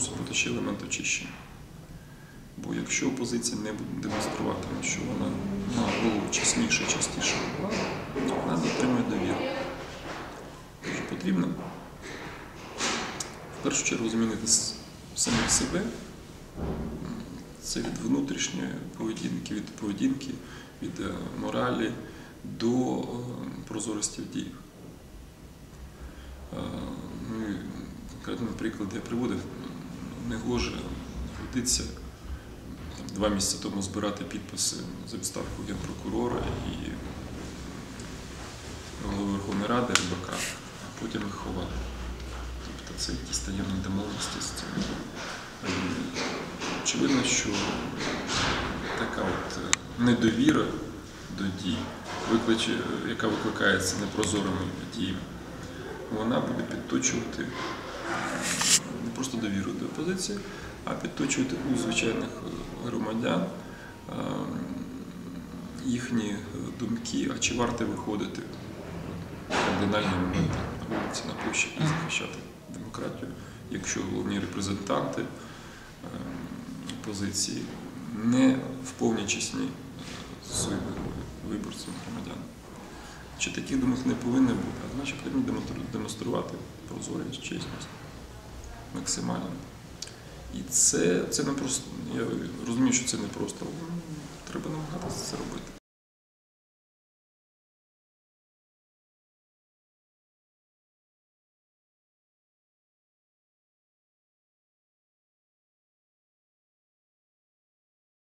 мусить бути ще елемент очищення. Бо якщо опозиція не буде демонструватиме, що вона на голову чесніше, частіше влада, вона не отримує довіру. Тож потрібно в першу чергу змінити самих себе. Це від внутрішньої поведінки, від поведінки, від е, моралі до е, прозорості в діях. Е, Ну, конкретний приклад я приводив. Не гоже годиться там, два місяці тому збирати підписи за відставку генпрокурора і голови Верховної Ради РБК, а потім їх ховати. Тобто це якісь таємні домовленості з цим. Очевидно, що така от е, недовіра до дій, яка викликається непрозорими діями, вона буде підточувати довіру до опозиції, а підточувати у звичайних е, громадян е, їхні е, думки, а чи варто виходити в кардинальні моменти на вулиці, на площі і захищати демократію, якщо головні репрезентанти опозиції не в повній чесні своїм виборцям громадян. Чи таких думок не повинно бути, а значить потрібно демонструвати прозорість, чесність максимально. І це, це не просто, я розумію, що це не просто, треба намагатися це робити.